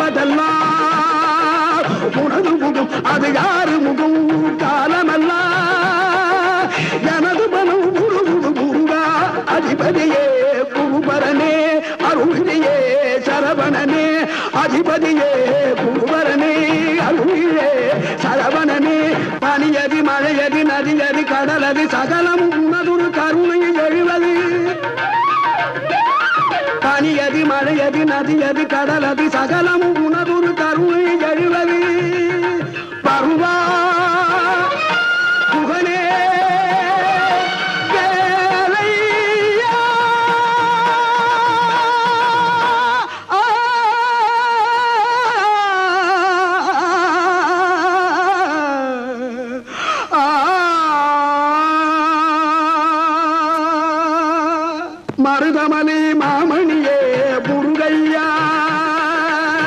காண்பதெல்லாம் உனது முகம் அது யாரு முகம்? காலமெல்லாம் எனது மனம் முருகு முருகா அதிபதியே புகுபரனே அருளியே சரவணனே அதிபதியே புகுபரனே அருளியே சரவணனே. பனியதி மழையதி நதியதி கடலதி சகலம் உனது கருணை எழுவது. பனியதி மழையதி நதியதி கடலதி சகலம் உனதுரு கருணை எழுவது பருவா புகழே வேலையா. ஆ,